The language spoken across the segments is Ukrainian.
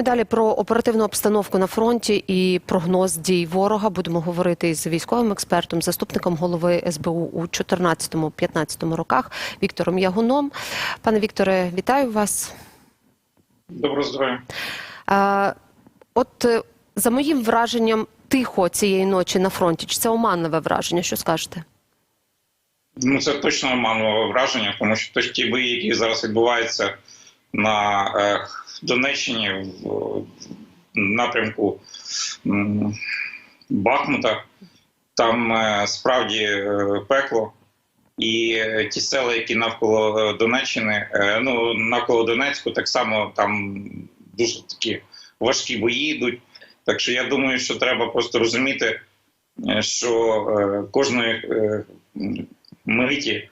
і далі про оперативну обстановку на фронті і прогноз дій ворога. Будемо говорити із військовим експертом, заступником голови СБУ у 14-15 роках Віктором Ягуном. Пане Вікторе, вітаю вас. Доброго здоров'я. От е, за моїм враженням, тихо цієї ночі на фронті. Чи це оманливе враження? Що скажете? Ну це точно оманливе враження, тому що ті бої, які зараз відбуваються на е, Донеччині в, напрямку Бахмута, там е, справді е, пекло. І ті села, які навколо Донеччини, ну навколо Донецьку, так само там дуже такі важкі бої йдуть. Так що я думаю, що треба просто розуміти, що кожної миті,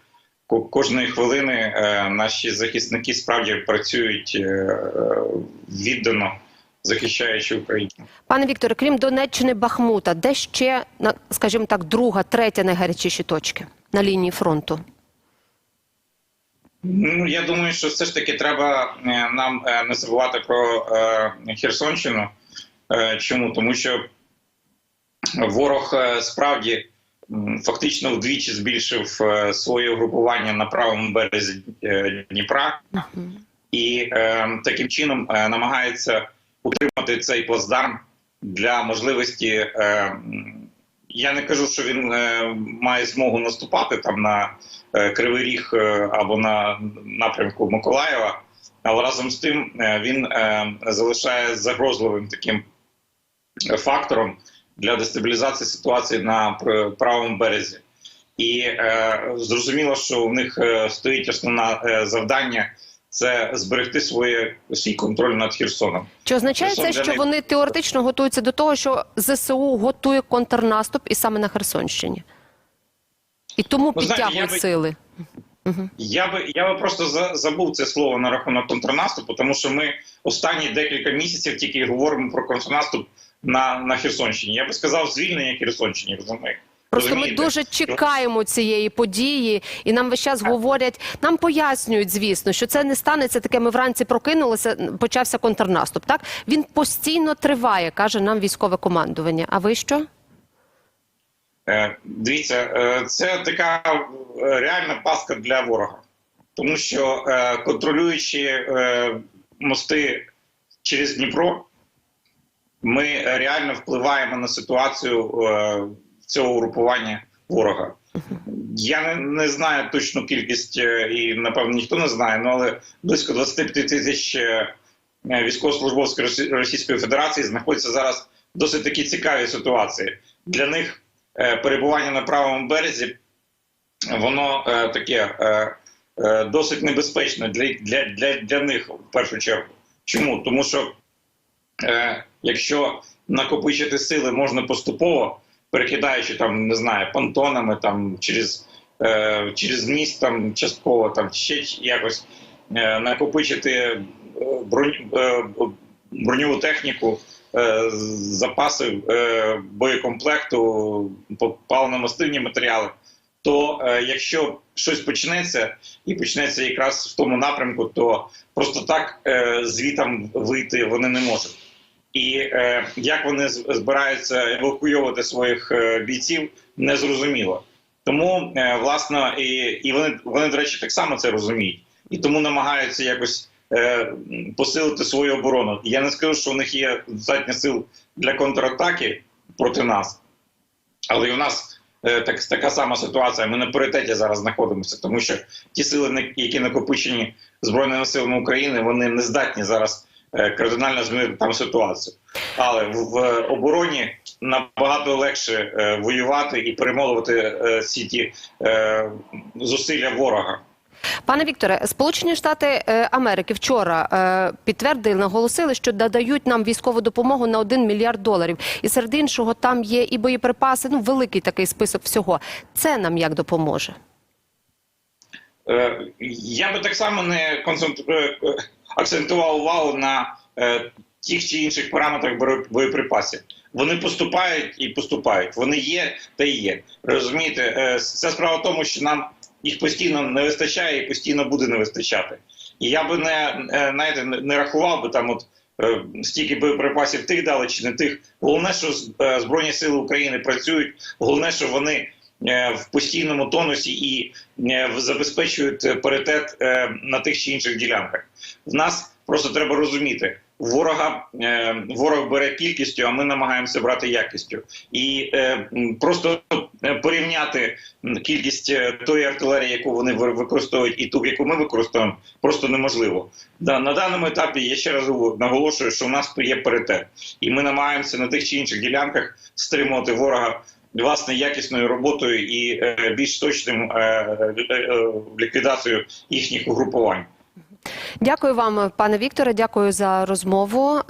кожної хвилини е, наші захисники справді працюють е, віддано, захищаючи Україну. Пане Вікторе, крім Донеччини, Бахмута, де ще, скажімо так, друга, третя найгарячіші точки на лінії фронту? Ну я думаю, що все ж таки треба е, нам не забувати про Херсонщину. Чому? Тому що ворог справді фактично вдвічі збільшив е, своє угрупування на правому березі е, Дніпра. і е, таким чином намагається утримати цей плацдарм для можливості. Я не кажу, що він має змогу наступати там на Кривий Ріг або на напрямку Миколаєва, але разом з тим він е, залишає загрозливим таким фактором для дестабілізації ситуації на правому березі. І е, зрозуміло, що у них е, стоїть основне е, завдання це зберегти своє свій контроль над Херсоном. Чи означає це, Херсон для що них- вони теоретично готуються до того, що ЗСУ готує контрнаступ і саме на Херсонщині? І тому Ну, би- сили. Я би я би просто за, забув це слово на рахунок контрнаступу, тому що ми останні декілька місяців тільки говоримо про контрнаступ на, на Херсонщині. Я би сказав звільнення Херсонщини. розумієте? Просто ми дуже чекаємо цієї події, і нам весь час говорять, нам пояснюють, звісно, що це не станеться таке. Ми вранці прокинулися, почався контрнаступ. Так він постійно триває, каже нам військове командування. А ви що? Е, Дивіться, е, це така е, реальна пастка для ворога, тому що е, контролюючи е, мости через Дніпро, ми реально впливаємо на ситуацію е, цього угрупування ворога. Я не, не знаю точну кількість, е, і напевно ніхто не знає, ну, але близько 25 тисяч е, військовослужбовців Російської Федерації знаходяться зараз в досить такі цікаві ситуації. Для них перебування на правому березі воно таке досить небезпечне для, для, для, для них в першу чергу. Чому? Тому що е, якщо накопичити сили можна поступово, перекидаючи там, не знаю, понтонами там через, е, через міст там частково, там ще якось е, накопичити бронь, броньову техніку, запаси е, боєкомплекту, паливно-мастильні матеріали. То якщо щось почнеться і почнеться якраз в тому напрямку, то просто так е, звітам вийти вони не можуть. І е, як вони збираються евакуйовувати своїх е, бійців, незрозуміло. Тому е, власне і, і вони, вони, до речі, так само це розуміють, і тому намагаються якось е, посилити свою оборону. Я не скажу, що у них є достатньо сил для контратаки проти нас, але і у нас е, так, така сама ситуація. Ми на паритеті зараз знаходимося, тому що ті сили, які накопичені збройними силами України, вони не здатні зараз кардинально змінити там ситуацію. Але в, обороні набагато легше е, воювати і перемолювати е, всі ті е, зусилля ворога. Пане Вікторе, Сполучені Штати е, Америки вчора е, підтвердили, наголосили, що надають нам військову допомогу на 1 мільярд доларів. І серед іншого там є і боєприпаси. Ну великий такий список всього. Це нам як допоможе? Е, Я би так само не е, е, акцентував увагу на е, тих чи інших параметрах боєприпасів. Вони поступають і поступають. Вони є та і є. Розумієте, е, це справа в тому, що нам їх постійно не вистачає і постійно буде не вистачати. І я би не е, знаєте, не- рахував би там, от е, стільки боєприпасів тих дали чи не тих. Головне, що е, Збройні Сили України працюють. Головне, що вони в постійному тонусі і е, забезпечують е, паритет е, на тих чи інших ділянках. В нас просто треба розуміти. Ворога е, ворог бере кількістю, а ми намагаємося брати якістю, і е, просто е, порівняти кількість е, тої артилерії, яку вони ви- використовують, і ту, яку ми використовуємо, просто неможливо. На даному етапі я ще раз наголошую, що у нас є паритет, і ми намагаємося на тих чи інших ділянках стримувати ворога власне якісною роботою і е, більш точним е, е, ліквідацією їхніх угрупувань. Дякую вам, пане Вікторе. Дякую за розмову.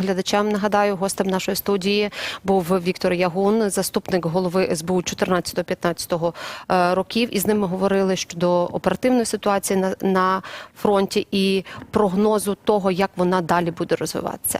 Глядачам нагадаю, гостем нашої студії був Віктор Ягун, заступник голови СБУ 14-15 е, років. І з ним ми говорили щодо оперативної ситуації на, на фронті і прогнозу того, як вона далі буде розвиватися.